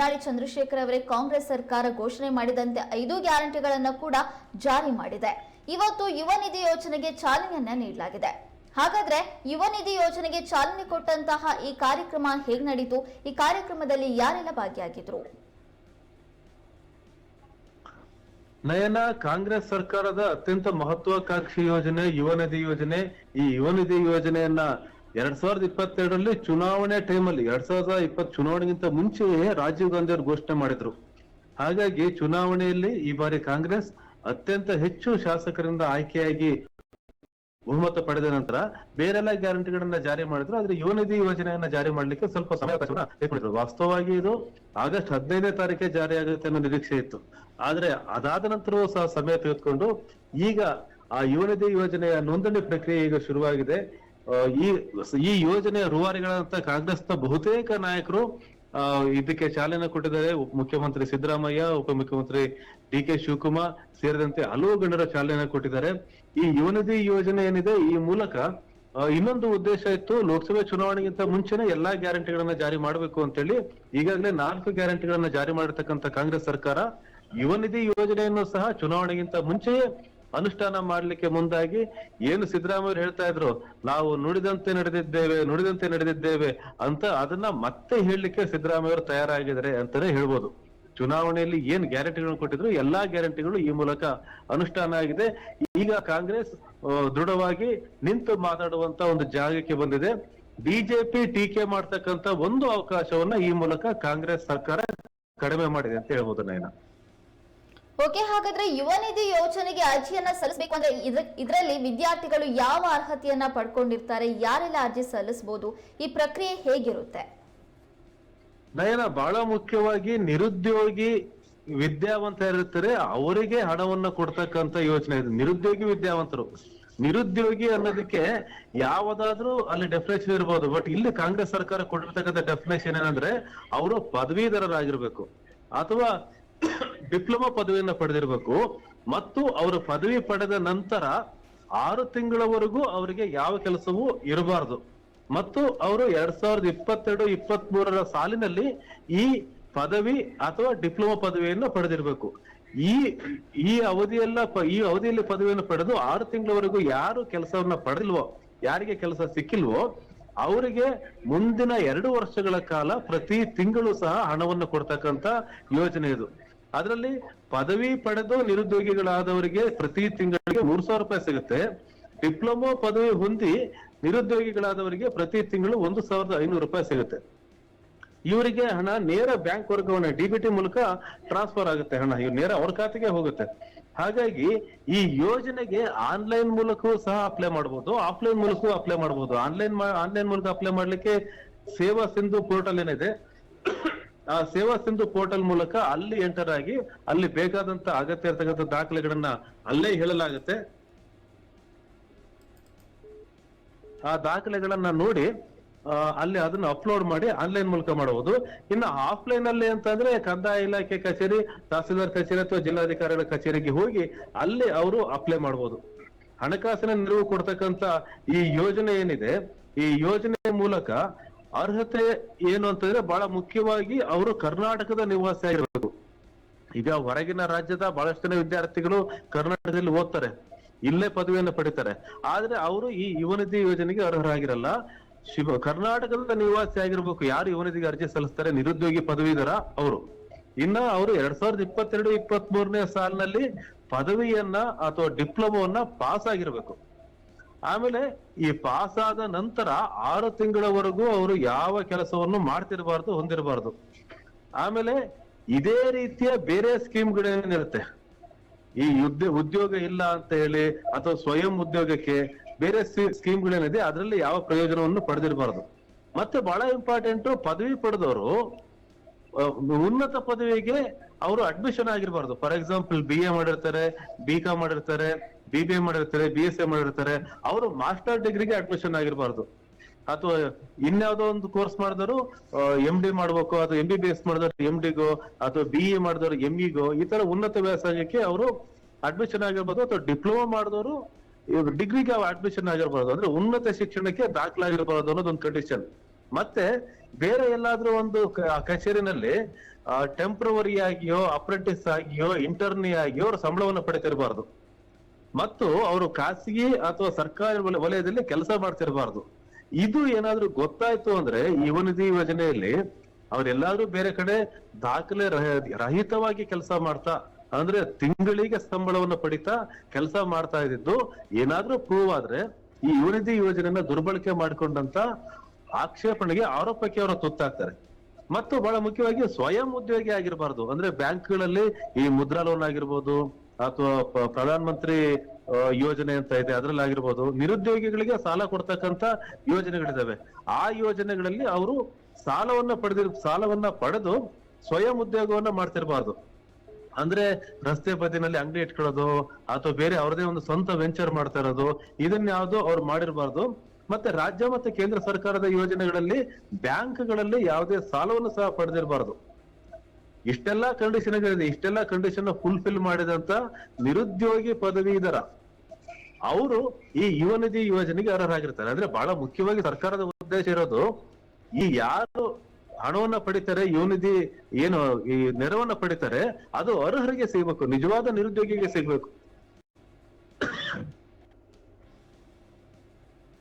ಹೊನ್ನಾಳಿ ಚಂದ್ರಶೇಖರ್ ಅವರೇ ಕಾಂಗ್ರೆಸ್ ಸರ್ಕಾರ ಘೋಷಣೆ ಮಾಡಿದಂತೆ ಐದು ಗ್ಯಾರಂಟಿಗಳನ್ನು ಕೂಡ ಜಾರಿ ಮಾಡಿದೆ. ಇವತ್ತು ಯುವ ನಿಧಿ ಯೋಜನೆಗೆ ಚಾಲನೆಯನ್ನ ನೀಡಲಾಗಿದೆ. ಹಾಗಾದ್ರೆ ಯುವ ನಿಧಿ ಯೋಜನೆಗೆ ಚಾಲನೆ ಕೊಟ್ಟಂತಹ ಈ ಕಾರ್ಯಕ್ರಮ ಹೇಗ್ ನಡೀತು? ಈ ಕಾರ್ಯಕ್ರಮದಲ್ಲಿ ಯಾರೆಲ್ಲ ಭಾಗಿಯಾಗಿದ್ರು? ನಯನ, ಕಾಂಗ್ರೆಸ್ ಸರ್ಕಾರದ ಅತ್ಯಂತ ಮಹತ್ವಾಕಾಂಕ್ಷಿ ಯೋಜನೆ, ಯುವ ನಿಧಿ ಯೋಜನೆ. ಈ ಯುವ ನಿಧಿ ಯೋಜನೆಯನ್ನ ಎರಡ್ ಸಾವಿರದ ಇಪ್ಪತ್ತೆರಡರಲ್ಲಿ ಚುನಾವಣೆ ಟೈಮಲ್ಲಿ, ಎರಡ್ ಸಾವಿರದ ಇಪ್ಪತ್ ಚುನಾವಣೆಗಿಂತ ಮುಂಚೆಯೇ ರಾಜೀವ್ ಗಾಂಧಿ ಅವರು ಘೋಷಣೆ ಮಾಡಿದ್ರು. ಹಾಗಾಗಿ ಚುನಾವಣೆಯಲ್ಲಿ ಈ ಬಾರಿ ಕಾಂಗ್ರೆಸ್ ಅತ್ಯಂತ ಹೆಚ್ಚು ಶಾಸಕರಿಂದ ಆಯ್ಕೆಯಾಗಿ ಬಹುಮತ ಪಡೆದ ನಂತರ ಬೇರೆಲ್ಲ ಗ್ಯಾರಂಟಿಗಳನ್ನ ಜಾರಿ ಮಾಡಿದ್ರು. ಆದ್ರೆ ಯುವ ನಿಧಿ ಯೋಜನೆಯನ್ನ ಜಾರಿ ಮಾಡ್ಲಿಕ್ಕೆ ಸ್ವಲ್ಪ ಸಮಯ ವಾಸ್ತವವಾಗಿ ಇದು ಆಗಸ್ಟ್ ಹದಿನೈದನೇ ತಾರೀಕೆ ಜಾರಿ ಆಗುತ್ತೆ ಅನ್ನೋ ನಿರೀಕ್ಷೆ ಇತ್ತು. ಆದ್ರೆ ಅದಾದ ನಂತರವೂ ಸಹ ಸಮಯ ತೆಗೆದುಕೊಂಡು ಈಗ ಆ ಯುವ ನಿಧಿ ಯೋಜನೆಯ ನೋಂದಣಿ ಪ್ರಕ್ರಿಯೆ ಈಗ ಶುರುವಾಗಿದೆ. ಈ ಈ ಯೋಜನೆಯ ರೂವಾರಿಗಳಂತ ನ ಬಹುತೇಕ ನಾಯಕರು ಇದಕ್ಕೆ ಚಾಲನೆ ಕೊಟ್ಟಿದ್ದಾರೆ ಮುಖ್ಯಮಂತ್ರಿ ಸಿದ್ದರಾಮಯ್ಯ, ಉಪಮುಖ್ಯಮಂತ್ರಿ ಡಿ ಕೆ ಶಿವಕುಮಾರ್ ಸೇರಿದಂತೆ ಹಲವು ಗಣರ ಚಾಲನೆ ಕೊಟ್ಟಿದ್ದಾರೆ. ಈ ಯುವನಿಧಿ ಯೋಜನೆ ಏನಿದೆ, ಈ ಮೂಲಕ ಇನ್ನೊಂದು ಉದ್ದೇಶ ಇತ್ತು, ಲೋಕಸಭೆ ಚುನಾವಣೆಗಿಂತ ಮುಂಚೆನೆ ಎಲ್ಲಾ ಗ್ಯಾರಂಟಿಗಳನ್ನ ಜಾರಿ ಮಾಡಬೇಕು ಅಂತೇಳಿ, ಈಗಾಗಲೇ ನಾಲ್ಕು ಗ್ಯಾರಂಟಿಗಳನ್ನ ಜಾರಿ ಮಾಡಿರ್ತಕ್ಕಂಥ ಕಾಂಗ್ರೆಸ್ ಸರ್ಕಾರ, ಯುವನಿಧಿ ಯೋಜನೆಯನ್ನು ಸಹ ಚುನಾವಣೆಗಿಂತ ಮುಂಚೆಯೇ ಅನುಷ್ಠಾನ ಮಾಡ್ಲಿಕ್ಕೆ ಮುಂದಾಗಿ ಏನು ಸಿದ್ದರಾಮಯ್ಯ ಹೇಳ್ತಾ ಇದ್ರು, ನಾವು ನುಡಿದಂತೆ ನಡೆದಿದ್ದೇವೆ ನುಡಿದಂತೆ ನಡೆದಿದ್ದೇವೆ ಅಂತ ಅದನ್ನ ಮತ್ತೆ ಹೇಳಲಿಕ್ಕೆ ಸಿದ್ದರಾಮಯ್ಯ ಅವರು ತಯಾರಾಗಿದ್ದಾರೆ ಅಂತಾನೆ ಹೇಳ್ಬೋದು. ಚುನಾವಣೆಯಲ್ಲಿ ಏನ್ ಗ್ಯಾರಂಟಿಗಳನ್ನು ಕೊಟ್ಟಿದ್ರು ಎಲ್ಲಾ ಗ್ಯಾರಂಟಿಗಳು ಈ ಮೂಲಕ ಅನುಷ್ಠಾನ ಆಗಿದೆ. ಈಗ ಕಾಂಗ್ರೆಸ್ ದೃಢವಾಗಿ ನಿಂತು ಮಾತಾಡುವಂತ ಒಂದು ಜಾಗಕ್ಕೆ ಬಂದಿದೆ. ಬಿಜೆಪಿ ಟೀಕೆ ಮಾಡ್ತಕ್ಕಂತ ಒಂದು ಅವಕಾಶವನ್ನ ಈ ಮೂಲಕ ಕಾಂಗ್ರೆಸ್ ಸರ್ಕಾರ ಕಡಿಮೆ ಮಾಡಿದೆ ಅಂತ ಹೇಳ್ಬೋದು ನಯನ. ಓಕೆ, ಹಾಗಾದ್ರೆ ಯುವ ನಿಧಿ ಯೋಜನೆಗೆ ಅರ್ಜಿಯನ್ನ ಸಲ್ಲಿಸಬೇಕು ಅಂದ್ರೆ ಇದ್ರ, ಇದರಲ್ಲಿ ವಿದ್ಯಾರ್ಥಿಗಳು ಯಾವ ಅರ್ಹತೆಯನ್ನ ಪಡ್ಕೊಂಡಿರ್ತಾರೆ, ಯಾರೆಲ್ಲ ಅರ್ಜಿ ಸಲ್ಲಿಸಬಹುದು ಈ ಪ್ರಕ್ರಿಯೆ ಹೇಗಿರುತ್ತೆ? ನಯನ, ಬಹಳ ಮುಖ್ಯವಾಗಿ ನಿರುದ್ಯೋಗಿ ವಿದ್ಯಾವಂತ ಇರುತ್ತಾರೆ ಅವರಿಗೆ ಹಣವನ್ನ ಕೊಡ್ತಕ್ಕಂತ ಯೋಜನೆ ಇದು. ನಿರುದ್ಯೋಗಿ ವಿದ್ಯಾವಂತರು. ನಿರುದ್ಯೋಗಿ ಅನ್ನೋದಕ್ಕೆ ಯಾವ್ದಾದ್ರೂ ಅಲ್ಲಿ ಡೆಫಿನೇಷನ್ ಇರ್ಬೋದು ಬಟ್ ಇಲ್ಲಿ ಕಾಂಗ್ರೆಸ್ ಸರ್ಕಾರ ಕೊಟ್ಟಿರ್ತಕ್ಕಂಥ ಡೆಫಿನೇಷನ್ ಏನಂದ್ರೆ, ಅವರು ಪದವೀಧರರಾಗಿರ್ಬೇಕು. ಅಥವಾ ಡಿಪ್ಲೊಮಾ ಪದವಿಯನ್ನ ಪಡೆದಿರ್ಬೇಕು ಮತ್ತು ಅವರು ಪದವಿ ಪಡೆದ ನಂತರ ಆರು ತಿಂಗಳವರೆಗೂ ಅವರಿಗೆ ಯಾವ ಕೆಲಸವೂ ಇರಬಾರದು. ಮತ್ತು ಅವರು ಎರಡ್ ಸಾವಿರದ ಇಪ್ಪತ್ತೆರಡು ಇಪ್ಪತ್ತ್ ಮೂರರ ಸಾಲಿನಲ್ಲಿ ಈ ಪದವಿ ಅಥವಾ ಡಿಪ್ಲೊಮಾ ಪದವಿಯನ್ನು ಪಡೆದಿರಬೇಕು. ಈ ಈ ಅವಧಿಯೆಲ್ಲ ಈ ಅವಧಿಯಲ್ಲಿ ಪದವಿಯನ್ನು ಪಡೆದು ಆರು ತಿಂಗಳವರೆಗೂ ಯಾರು ಕೆಲಸವನ್ನ ಪಡೆದಿಲ್ವೋ, ಯಾರಿಗೆ ಕೆಲಸ ಸಿಕ್ಕಿಲ್ವೋ, ಅವರಿಗೆ ಮುಂದಿನ ಎರಡು ವರ್ಷಗಳ ಕಾಲ ಪ್ರತಿ ತಿಂಗಳು ಸಹ ಹಣವನ್ನು ಕೊಡ್ತಕ್ಕಂತ ಯೋಜನೆ ಇದು. ಅದರಲ್ಲಿ ಪದವಿ ಪಡೆದು ನಿರುದ್ಯೋಗಿಗಳಾದವರಿಗೆ ಪ್ರತಿ ತಿಂಗಳಿಗೆ ಮೂರ್ ಸಾವಿರ ರೂಪಾಯಿ ಸಿಗುತ್ತೆ. ಡಿಪ್ಲೊಮಾ ಪದವಿ ಹೊಂದಿ ನಿರುದ್ಯೋಗಿಗಳಾದವರಿಗೆ ಪ್ರತಿ ತಿಂಗಳು ಒಂದು ಸಾವಿರದ ಐನೂರು ರೂಪಾಯಿ ಸಿಗುತ್ತೆ. ಇವರಿಗೆ ಹಣ ನೇರ ಬ್ಯಾಂಕ್ ವರ್ಗಾವಣೆ ಡಿಬಿಟಿ ಮೂಲಕ ಟ್ರಾನ್ಸ್ಫರ್ ಆಗುತ್ತೆ ಹಣ. ಇವ್ ನೇರ ಅವ್ರ ಖಾತೆಗೆ ಹೋಗುತ್ತೆ. ಹಾಗಾಗಿ ಈ ಯೋಜನೆಗೆ ಆನ್ಲೈನ್ ಮೂಲಕವೂ ಸಹ ಅಪ್ಲೈ ಮಾಡಬಹುದು ಆಫ್ಲೈನ್ ಮೂಲಕವೂ ಅಪ್ಲೈ ಮಾಡಬಹುದು ಆನ್ಲೈನ್ ಆನ್ಲೈನ್ ಮೂಲಕ ಅಪ್ಲೈ ಮಾಡ್ಲಿಕ್ಕೆ ಸೇವಾ ಸಿಂಧು ಪೋರ್ಟಲ್ ಏನಿದೆ. ಆ ಸೇವಾ ಸಿಂಧು ಪೋರ್ಟಲ್ ಮೂಲಕ ಅಲ್ಲಿ ಎಂಟರ್ ಆಗಿ ಅಲ್ಲಿ ಬೇಕಾದಂತ ಅಗತ್ಯ ಇರತಕ್ಕಂಥ ದಾಖಲೆಗಳನ್ನ ಅಲ್ಲೇ ಹೇಳಲಾಗುತ್ತೆ. ಆ ದಾಖಲೆಗಳನ್ನ ನೋಡಿ ಅಲ್ಲಿ ಅದನ್ನ ಅಪ್ಲೋಡ್ ಮಾಡಿ ಆನ್ಲೈನ್ ಮೂಲಕ ಮಾಡಬಹುದು. ಇನ್ನು ಆಫ್ಲೈನ್ ಅಲ್ಲಿ ಅಂತಂದ್ರೆ ಕಂದಾಯ ಇಲಾಖೆ ಕಚೇರಿ, ತಹಸೀಲ್ದಾರ್ ಕಚೇರಿ ಅಥವಾ ಜಿಲ್ಲಾಧಿಕಾರಿಗಳ ಕಚೇರಿಗೆ ಹೋಗಿ ಅಲ್ಲಿ ಅವರು ಅಪ್ಲೈ ಮಾಡಬಹುದು. ಹಣಕಾಸಿನ ನೆರವು ಕೊಡ್ತಕ್ಕಂತ ಈ ಯೋಜನೆ ಏನಿದೆ, ಈ ಯೋಜನೆ ಮೂಲಕ ಅರ್ಹತೆ ಏನು ಅಂತಂದ್ರೆ ಬಹಳ ಮುಖ್ಯವಾಗಿ ಅವರು ಕರ್ನಾಟಕದ ನಿವಾಸಿ ಆಗಿರ್ಬೇಕು. ಈಗ ಹೊರಗಿನ ರಾಜ್ಯದ ಬಹಳಷ್ಟು ಜನ ವಿದ್ಯಾರ್ಥಿಗಳು ಕರ್ನಾಟಕದಲ್ಲಿ ಓದ್ತಾರೆ, ಇಲ್ಲೇ ಪದವಿಯನ್ನು ಪಡಿತಾರೆ. ಆದ್ರೆ ಅವರು ಈ ಯುವನಿಧಿ ಯೋಜನೆಗೆ ಅರ್ಹರಾಗಿರಲ್ಲ. ಶಿವ, ಕರ್ನಾಟಕದ ನಿವಾಸಿ ಆಗಿರ್ಬೇಕು. ಯಾರು ಯುವನಿಧಿಗೆ ಅರ್ಜಿ ಸಲ್ಲಿಸ್ತಾರೆ? ನಿರುದ್ಯೋಗಿ ಪದವೀಧರ ಅವರು. ಇನ್ನ ಅವರು ಎರಡ್ ಸಾವಿರದ ಇಪ್ಪತ್ತೆರಡು ಇಪ್ಪತ್ತ್ ಮೂರನೇ ಸಾಲಿನಲ್ಲಿ ಪದವಿಯನ್ನ ಅಥವಾ ಡಿಪ್ಲೊಮೋವನ್ನ ಪಾಸ್ ಆಗಿರ್ಬೇಕು. ಆಮೇಲೆ ಈ ಪಾಸ್ ಆದ ನಂತರ ಆರು ತಿಂಗಳವರೆಗೂ ಅವರು ಯಾವ ಕೆಲಸವನ್ನು ಮಾಡ್ತಿರಬಾರ್ದು, ಹೊಂದಿರಬಾರ್ದು. ಆಮೇಲೆ ಇದೇ ರೀತಿಯ ಬೇರೆ ಸ್ಕೀಮ್ಗಳೇನಿರುತ್ತೆ ಈ ಯುದ್ಧ, ಉದ್ಯೋಗ ಇಲ್ಲ ಅಂತ ಹೇಳಿ ಅಥವಾ ಸ್ವಯಂ ಉದ್ಯೋಗಕ್ಕೆ ಬೇರೆ ಸ್ಕೀಮ್ಗಳೇನಿದೆ ಅದರಲ್ಲಿ ಯಾವ ಪ್ರಯೋಜನವನ್ನು ಪಡೆದಿರಬಾರ್ದು. ಮತ್ತೆ ಬಹಳ ಇಂಪಾರ್ಟೆಂಟ್ ಪದವಿ ಪಡೆದವರು ಉನ್ನತ ಪದವಿಗೆ ಅವರು ಅಡ್ಮಿಷನ್ ಆಗಿರ್ಬಾರ್ದು. ಫಾರ್ ಎಕ್ಸಾಂಪಲ್ ಬಿ ಎ ಮಾಡಿರ್ತಾರೆ ಬಿ ಕಾಮ್ ಮಾಡಿರ್ತಾರೆ ಬಿ ಬಿ ಎ ಮಾಡಿರ್ತಾರೆ ಬಿ ಎಸ್ ಎ ಮಾಡಿರ್ತಾರೆ, ಅವರು ಮಾಸ್ಟರ್ ಡಿಗ್ರಿಗೆ ಅಡ್ಮಿಷನ್ ಆಗಿರ್ಬಾರ್ದು. ಅಥವಾ ಇನ್ಯಾವುದೋ ಒಂದು ಕೋರ್ಸ್ ಮಾಡಿದವರು ಎಂ ಡಿ ಮಾಡ್ಬೇಕು, ಅಥವಾ ಎಂ ಬಿ ಬಿ ಎಸ್ ಮಾಡಿದವರು ಎಂ ಡಿಗೋ ಅಥವಾ ಬಿ ಎ ಮಾಡಿದವರು ಎಂ ಇಗೋ ಈ ತರ ಉನ್ನತ ವ್ಯಾಸಂಗಕ್ಕೆ ಅವರು ಅಡ್ಮಿಷನ್ ಆಗಿರ್ಬೋದು, ಅಥವಾ ಡಿಪ್ಲೊಮಾ ಮಾಡಿದವರು ಡಿಗ್ರಿಗೆ ಅಡ್ಮಿಷನ್ ಆಗಿರ್ಬಾರ್ದು. ಅಂದ್ರೆ ಉನ್ನತ ಶಿಕ್ಷಣಕ್ಕೆ ದಾಖಲಾಗಿರ್ಬಾರ್ದು ಅನ್ನೋದೊಂದು ಕಂಡೀಷನ್ ಮತ್ತೆ ಬೇರೆ ಎಲ್ಲಾದ್ರೂ ಒಂದು ಕಚೇರಿನಲ್ಲಿ ಟೆಂಪ್ರವರಿ ಆಗಿಯೋ ಅಪ್ರೆಂಟಿಸ್ ಆಗಿಯೋ ಇಂಟರ್ನಿ ಆಗಿಯೋ, ಅವ್ರ ಸಂಬಳವನ್ನು ಪಡಿತಿರಬಾರ್ದು. ಮತ್ತು ಅವರು ಖಾಸಗಿ ಅಥವಾ ಸರ್ಕಾರಿ ವಲಯದಲ್ಲಿ ಕೆಲಸ ಮಾಡ್ತಿರಬಾರ್ದು. ಇದು ಏನಾದ್ರೂ ಗೊತ್ತಾಯ್ತು ಅಂದ್ರೆ ಯುವನಿಧಿ ಯೋಜನೆಯಲ್ಲಿ ಅವರೆಲ್ಲಾದ್ರೂ ಬೇರೆ ಕಡೆ ದಾಖಲೆ ರಹಿತವಾಗಿ ಕೆಲಸ ಮಾಡ್ತಾ, ಅಂದ್ರೆ ತಿಂಗಳಿಗೆ ಸಂಬಳವನ್ನು ಪಡಿತಾ ಕೆಲಸ ಮಾಡ್ತಾ ಇದ್ದಿದ್ದು, ಏನಾದ್ರೂ ಪ್ರೂವ್ ಆದ್ರೆ ಈ ಯುವನಿಧಿ ಯೋಜನೆಯನ್ನ ದುರ್ಬಳಕೆ ಮಾಡಿಕೊಂಡಂತ ಆಕ್ಷೇಪಣೆಗೆ ಆರೋಪಕ್ಕೆ ಅವರು ತುತ್ತಾಗ್ತಾರೆ. ಮತ್ತು ಬಹಳ ಮುಖ್ಯವಾಗಿ ಸ್ವಯಂ ಉದ್ಯೋಗಿ ಆಗಿರಬಾರ್ದು. ಅಂದ್ರೆ ಬ್ಯಾಂಕ್ಗಳಲ್ಲಿ ಈ ಮುದ್ರಾ ಲೋನ್ ಆಗಿರ್ಬೋದು ಅಥವಾ ಪ್ರಧಾನ ಮಂತ್ರಿ ಯೋಜನೆ ಅಂತ ಇದೆ ಅದ್ರಲ್ಲಿ ಆಗಿರ್ಬೋದು ನಿರುದ್ಯೋಗಿಗಳಿಗೆ ಸಾಲ ಕೊಡ್ತಕ್ಕಂತ ಯೋಜನೆಗಳಿದಾವೆ. ಆ ಯೋಜನೆಗಳಲ್ಲಿ ಅವರು ಸಾಲವನ್ನ ಪಡೆದಿರ್, ಸಾಲವನ್ನ ಪಡೆದು ಸ್ವಯಂ ಉದ್ಯೋಗವನ್ನ ಮಾಡ್ತಿರ್ಬಾರ್ದು. ಅಂದ್ರೆ ರಸ್ತೆ ಬದಿನಲ್ಲಿ ಅಂಗಡಿ ಇಟ್ಕೊಳ್ಳೋದು, ಅಥವಾ ಬೇರೆ ಅವ್ರದೇ ಒಂದು ಸ್ವಂತ ವೆಂಚರ್ ಮಾಡ್ತಾ ಇರೋದು ಇದನ್ನ ಯಾವ್ದು ಅವ್ರು ಮಾಡಿರ್ಬಾರ್ದು. ಮತ್ತೆ ರಾಜ್ಯ ಮತ್ತೆ ಕೇಂದ್ರ ಸರ್ಕಾರದ ಯೋಜನೆಗಳಲ್ಲಿ ಬ್ಯಾಂಕ್ಗಳಲ್ಲಿ ಯಾವುದೇ ಸಾಲವನ್ನು ಸಹ ಪಡೆದಿರಬಾರ್ದು. ಇಷ್ಟೆಲ್ಲಾ ಕಂಡೀಷನ್ ಇಷ್ಟೆಲ್ಲಾ ಕಂಡೀಷನ್ ಫುಲ್ಫಿಲ್ ಮಾಡಿದಂತ ನಿರುದ್ಯೋಗಿ ಪದವೀಧರ ಅವರು ಈ ಯುವ ನಿಧಿ ಯೋಜನೆಗೆ ಅರ್ಹರಾಗಿರ್ತಾರೆ. ಅಂದ್ರೆ ಬಹಳ ಮುಖ್ಯವಾಗಿ ಸರ್ಕಾರದ ಉದ್ದೇಶ ಇರೋದು, ಈ ಯಾರು ಹಣವನ್ನ ಪಡಿತಾರೆ ಯುವನಿಧಿ ಏನು, ಈ ನೆರವನ್ನ ಪಡಿತಾರೆ, ಅದು ಅರ್ಹರಿಗೆ ಸಿಗ್ಬೇಕು, ನಿಜವಾದ ನಿರುದ್ಯೋಗಿಗೆ ಸಿಗ್ಬೇಕು.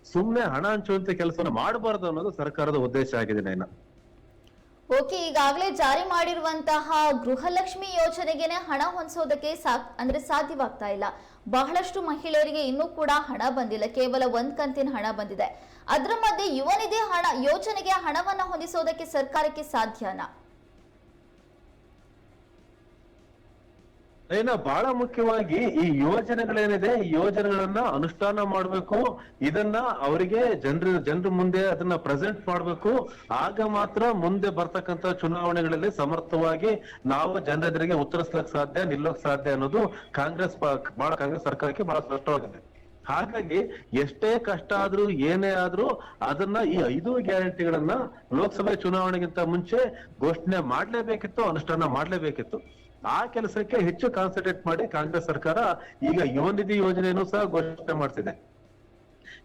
ಸುಮ್ನೆ ಹಣ ಹಂಚುವಂತ ಕೆಲಸವನ್ನು ಮಾಡಬಾರದು ಅನ್ನೋದು ಸರ್ಕಾರದ ಉದ್ದೇಶ ಆಗಿದೆ ನೈನಾ. ಓಕೆ, ಈಗಾಗಲೇ ಜಾರಿ ಮಾಡಿರುವಂತಹ ಗೃಹಲಕ್ಷ್ಮಿ ಯೋಜನೆಗೆನೆ ಹಣ ಹೊಂದಿಸೋದಕ್ಕೆ ಸಾಕ್, ಅಂದ್ರೆ ಸಾಧ್ಯವಾಗ್ತಾ ಇಲ್ಲ. ಬಹಳಷ್ಟು ಮಹಿಳೆಯರಿಗೆ ಇನ್ನೂ ಕೂಡ ಹಣ ಬಂದಿಲ್ಲ, ಕೇವಲ ಒಂದ್ ಕಂತಿನ ಹಣ ಬಂದಿದೆ. ಅದರ ಮಧ್ಯೆ ಯುವನಿಧಿ ಹಣ, ಯೋಜನೆಗೆ ಹಣವನ್ನು ಹೊಂದಿಸೋದಕ್ಕೆ ಸರ್ಕಾರಕ್ಕೆ ಸಾಧ್ಯನಾ? ಏನ ಬಹಳ ಮುಖ್ಯವಾಗಿ ಈ ಯೋಜನೆಗಳೇನಿದೆ, ಈ ಯೋಜನೆಗಳನ್ನ ಅನುಷ್ಠಾನ ಮಾಡ್ಬೇಕು, ಇದನ್ನ ಅವರಿಗೆ ಜನರ ಜನರ ಮುಂದೆ ಅದನ್ನ ಪ್ರೆಸೆಂಟ್ ಮಾಡ್ಬೇಕು. ಆಗ ಮಾತ್ರ ಮುಂದೆ ಬರ್ತಕ್ಕಂತ ಚುನಾವಣೆಗಳಲ್ಲಿ ಸಮರ್ಥವಾಗಿ ನಾವು ಜನರೆದುರಿಗೆ ಉತ್ತರಿಸ್ಲಕ್ ಸಾಧ್ಯ, ನಿಲ್ಲೋಕ್ ಸಾಧ್ಯ ಅನ್ನೋದು ಕಾಂಗ್ರೆಸ್ ಬಹಳ ಕಾಂಗ್ರೆಸ್ ಸರ್ಕಾರಕ್ಕೆ ಬಹಳ ಸ್ಪಷ್ಟವಾಗಿದೆ. ಹಾಗಾಗಿ ಎಷ್ಟೇ ಕಷ್ಟ ಆದ್ರೂ, ಏನೇ ಆದ್ರೂ ಅದನ್ನ ಈ ಐದು ಗ್ಯಾರಂಟಿಗಳನ್ನ ಲೋಕಸಭೆ ಚುನಾವಣೆಗಿಂತ ಮುಂಚೆ ಘೋಷಣೆ ಮಾಡ್ಲೇಬೇಕಿತ್ತು, ಅನುಷ್ಠಾನ ಮಾಡ್ಲೇಬೇಕಿತ್ತು. ಆ ಕೆಲಸಕ್ಕೆ ಹೆಚ್ಚು ಕಾನ್ಸಂಟ್ರೇಟ್ ಮಾಡಿ ಕಾಂಗ್ರೆಸ್ ಸರ್ಕಾರ ಈಗ ಯುವ ನಿಧಿ ಯೋಜನೆಯನ್ನು ಸಹ ಘೋಷಣೆ ಮಾಡ್ತಿದೆ.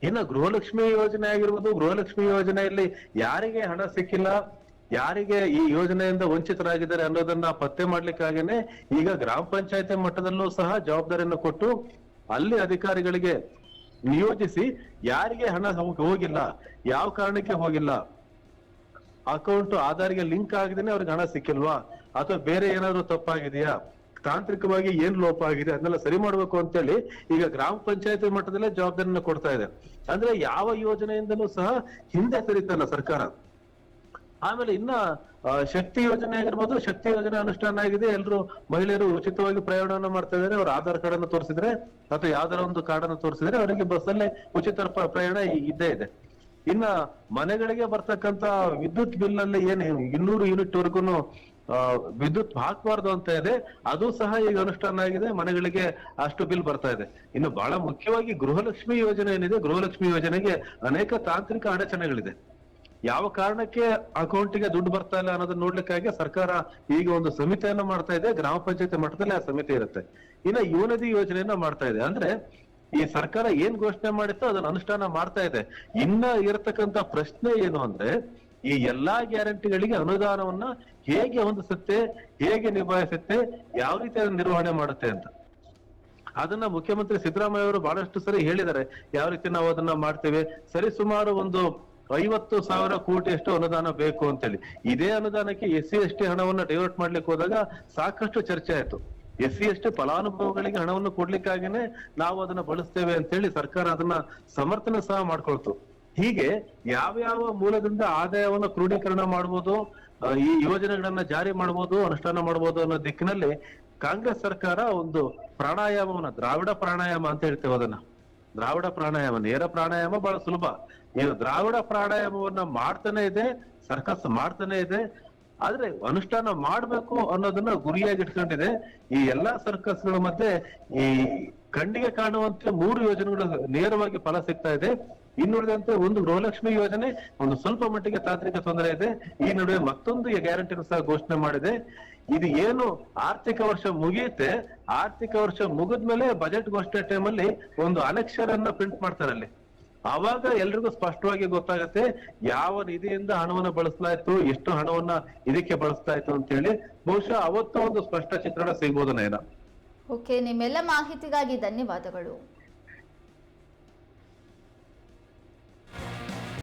ಇನ್ನು ಗೃಹಲಕ್ಷ್ಮಿ ಯೋಜನೆ ಆಗಿರ್ಬೋದು, ಗೃಹಲಕ್ಷ್ಮಿ ಯೋಜನೆಯಲ್ಲಿ ಯಾರಿಗೆ ಹಣ ಸಿಕ್ಕಿಲ್ಲ, ಯಾರಿಗೆ ಈ ಯೋಜನೆಯಿಂದ ವಂಚಿತರಾಗಿದ್ದಾರೆ ಅನ್ನೋದನ್ನ ಪತ್ತೆ ಮಾಡ್ಲಿಕ್ಕಾಗೇನೆ ಈಗ ಗ್ರಾಮ ಪಂಚಾಯತಿ ಮಟ್ಟದಲ್ಲೂ ಸಹ ಜವಾಬ್ದಾರಿಯನ್ನು ಕೊಟ್ಟು ಅಲ್ಲಿ ಅಧಿಕಾರಿಗಳಿಗೆ ನಿಯೋಜಿಸಿ ಯಾರಿಗೆ ಹಣ ಹೋಗ್- ಹೋಗಿಲ್ಲ, ಯಾವ ಕಾರಣಕ್ಕೆ ಹೋಗಿಲ್ಲ, ಅಕೌಂಟ್ ಆಧಾರ್ಗೆ ಲಿಂಕ್ ಆಗದೇನೆ ಅವ್ರಿಗೆ ಹಣ ಸಿಕ್ಕಿಲ್ವಾ? ಅಥವಾ ಬೇರೆ ಏನಾದ್ರು ತಪ್ಪಾಗಿದೆಯಾ? ತಾಂತ್ರಿಕವಾಗಿ ಏನ್ ಲೋಪ ಆಗಿದೆ? ಅದನ್ನೆಲ್ಲ ಸರಿ ಮಾಡ್ಬೇಕು ಅಂತೇಳಿ ಈಗ ಗ್ರಾಮ ಪಂಚಾಯತಿ ಮಟ್ಟದಲ್ಲೇ ಜವಾಬ್ದಾರಿನ ಕೊಡ್ತಾ ಇದೆ. ಅಂದ್ರೆ ಯಾವ ಯೋಜನೆಯಿಂದಲೂ ಸಹ ಹಿಂದೆ ಸರಿತಲ್ಲ ಸರ್ಕಾರ. ಆಮೇಲೆ ಇನ್ನ ಶಕ್ತಿ ಯೋಜನೆ ಆಗಿರ್ಬೋದು, ಶಕ್ತಿ ಯೋಜನೆ ಅನುಷ್ಠಾನ ಆಗಿದೆ. ಎಲ್ಲರೂ ಮಹಿಳೆಯರು ಉಚಿತವಾಗಿ ಪ್ರಯಾಣವನ್ನು ಮಾಡ್ತಾ ಇದ್ದಾರೆ. ಅವ್ರ ಆಧಾರ್ ಕಾರ್ಡ್ ಅನ್ನು ತೋರಿಸಿದ್ರೆ ಅಥವಾ ಯಾವ್ದಾರ ಒಂದು ಕಾರ್ಡ್ ಅನ್ನು ತೋರಿಸಿದ್ರೆ ಅವರಿಗೆ ಬಸ್ ಅಲ್ಲೇ ಉಚಿತ ಪ್ರ- ಪ್ರಯಾಣ ಇದ್ದೇ ಇದೆ. ಇನ್ನ ಮನೆಗಳಿಗೆ ಬರ್ತಕ್ಕಂತ ವಿದ್ಯುತ್ ಬಿಲ್ ಅಲ್ಲಿ ಏನ್, ಇನ್ನೂರು ಯೂನಿಟ್ ವರ್ಗುನು ವಿದ್ಯುತ್ ಹಾಕಬಾರ್ದು ಅಂತ ಇದೆ. ಅದು ಸಹ ಈಗ ಅನುಷ್ಠಾನ ಆಗಿದೆ. ಮನೆಗಳಿಗೆ ಅಷ್ಟು ಬಿಲ್ ಬರ್ತಾ ಇದೆ. ಇನ್ನು ಬಹಳ ಮುಖ್ಯವಾಗಿ ಗೃಹಲಕ್ಷ್ಮಿ ಯೋಜನೆ ಏನಿದೆ, ಗೃಹಲಕ್ಷ್ಮಿ ಯೋಜನೆಗೆ ಅನೇಕ ತಾಂತ್ರಿಕ ಅಡಚಣೆಗಳಿದೆ. ಯಾವ ಕಾರಣಕ್ಕೆ ಅಕೌಂಟಿಗೆ ದುಡ್ಡು ಬರ್ತಾ ಇಲ್ಲ ಅನ್ನೋದನ್ನ ನೋಡ್ಲಿಕ್ಕಾಗಿ ಸರ್ಕಾರ ಈಗ ಒಂದು ಸಮಿತಿಯನ್ನ ಮಾಡ್ತಾ ಇದೆ. ಗ್ರಾಮ ಪಂಚಾಯತಿ ಮಟ್ಟದಲ್ಲಿ ಆ ಸಮಿತಿ ಇರುತ್ತೆ. ಇನ್ನ ಯುವನದಿ ಯೋಜನೆಯನ್ನ ಮಾಡ್ತಾ ಇದೆ. ಅಂದ್ರೆ ಈ ಸರ್ಕಾರ ಏನ್ ಘೋಷಣೆ ಮಾಡಿತ್ತೋ ಅದನ್ನ ಅನುಷ್ಠಾನ ಮಾಡ್ತಾ ಇದೆ. ಇನ್ನ ಇರತಕ್ಕಂತ ಪ್ರಶ್ನೆ ಏನು ಅಂದ್ರೆ, ಈ ಎಲ್ಲಾ ಗ್ಯಾರಂಟಿಗಳಿಗೆ ಅನುದಾನವನ್ನ ಹೇಗೆ ಹೊಂದಿಸುತ್ತೆ, ಹೇಗೆ ನಿಭಾಯಿಸುತ್ತೆ, ಯಾವ ರೀತಿ ಅದನ್ನ ನಿರ್ವಹಣೆ ಮಾಡುತ್ತೆ ಅಂತ. ಅದನ್ನ ಮುಖ್ಯಮಂತ್ರಿ ಸಿದ್ದರಾಮಯ್ಯ ಅವರು ಬಹಳಷ್ಟು ಸರಿ ಹೇಳಿದ್ದಾರೆ. ಯಾವ ರೀತಿ ನಾವು ಅದನ್ನ ಮಾಡ್ತೇವೆ? ಸರಿ, ಸುಮಾರು ಒಂದು ಐವತ್ತು ಸಾವಿರ ಕೋಟಿಯಷ್ಟು ಅನುದಾನ ಬೇಕು ಅಂತೇಳಿ. ಇದೇ ಅನುದಾನಕ್ಕೆ ಎಸ್ ಸಿ ಎಸ್ ಟಿ ಹಣವನ್ನ ಡೈವರ್ಟ್ ಮಾಡ್ಲಿಕ್ಕೆ ಹೋದಾಗ ಸಾಕಷ್ಟು ಚರ್ಚೆ ಆಯ್ತು. ಎಸ್ ಸಿ ಎಸ್ ಟಿ ಫಲಾನುಭವಿಗಳಿಗೆ ಹಣವನ್ನು ಕೊಡ್ಲಿಕ್ಕಾಗಿನೇ ನಾವು ಅದನ್ನ ಬಳಸ್ತೇವೆ ಅಂತ ಹೇಳಿ ಸರ್ಕಾರ ಅದನ್ನ ಸಮರ್ಥನೆ ಸಹ ಮಾಡ್ಕೊಳ್ತು. ಹೀಗೆ ಯಾವ್ಯಾವ ಮೂಲದಿಂದ ಆದಾಯವನ್ನ ಕ್ರೋಢೀಕರಣ ಮಾಡ್ಬೋದು ಈ ಯೋಜನೆಗಳನ್ನ ಜಾರಿ ಮಾಡ್ಬೋದು, ಅನುಷ್ಠಾನ ಮಾಡ್ಬೋದು ಅನ್ನೋ ದಿಕ್ಕಿನಲ್ಲಿ ಕಾಂಗ್ರೆಸ್ ಸರ್ಕಾರ ಒಂದು ಪ್ರಾಣಾಯಾಮವನ್ನ, ದ್ರಾವಿಡ ಪ್ರಾಣಾಯಾಮ ಅಂತ ಹೇಳ್ತೇವೆ ಅದನ್ನ. ದ್ರಾವಿಡ ಪ್ರಾಣಾಯಾಮ, ನೇರ ಪ್ರಾಣಾಯಾಮ ಬಹಳ ಸುಲಭ. ಏನು ದ್ರಾವಿಡ ಪ್ರಾಣಾಯಾಮವನ್ನ ಮಾಡ್ತಾನೆ ಇದೆ, ಸರ್ಕಸ್ ಮಾಡ್ತಾನೆ ಇದೆ, ಆದ್ರೆ ಅನುಷ್ಠಾನ ಮಾಡ್ಬೇಕು ಅನ್ನೋದನ್ನ ಗುರಿಯಾಗಿ ಇಟ್ಕೊಂಡಿದೆ. ಈ ಎಲ್ಲಾ ಸರ್ಕಸ್ಗಳು ಮಧ್ಯೆ ಈ ಕಣ್ಣಿಗೆ ಕಾಣುವಂತೆ ಮೂರು ಯೋಜನೆಗಳು ನೇರವಾಗಿ ಫಲ ಸಿಗ್ತಾ ಇದೆ. ಇನ್ನುಳಿದಂತೆ ಒಂದು ಗೃಹಲಕ್ಷ್ಮಿ ಯೋಜನೆ, ಒಂದು ಸ್ವಲ್ಪ ಮಟ್ಟಿಗೆ ತಾಂತ್ರಿಕ ತೊಂದರೆ ಇದೆ. ಈ ನಡುವೆ ಮತ್ತೊಂದು ಗ್ಯಾರಂಟಿ ಸಹ ಘೋಷಣೆ ಮಾಡಿದೆ. ಇದು ಏನು ಆರ್ಥಿಕ ವರ್ಷ ಮುಗಿಯುತ್ತೆ, ಆರ್ಥಿಕ ವರ್ಷ ಮುಗಿದ್ಮೇಲೆ ಬಜೆಟ್ ಘೋಷಣೆ ಅಲ್ಲಿ ಒಂದು ಅನಕ್ಷರನ್ನ ಪ್ರಿಂಟ್ ಮಾಡ್ತಾರೆ ಅಲ್ಲಿ. ಆವಾಗ ಎಲ್ರಿಗೂ ಸ್ಪಷ್ಟವಾಗಿ ಗೊತ್ತಾಗತ್ತೆ, ಯಾವ ನಿಧಿಯಿಂದ ಹಣವನ್ನ ಬಳಸಲಾಯ್ತು ಎಷ್ಟು ಹಣವನ್ನ ಇದಕ್ಕೆ ಬಳಸ್ತಾ ಇತ್ತು ಅಂತ ಹೇಳಿ. ಬಹುಶಃ ಅವತ್ತು ಒಂದು ಸ್ಪಷ್ಟ ಚಿತ್ರಣ ಸಿಗ್ಬೋದು ನಯನ? ಓಕೆ, ನಿಮ್ಮೆಲ್ಲ ಮಾಹಿತಿಗಾಗಿ ಧನ್ಯವಾದಗಳು.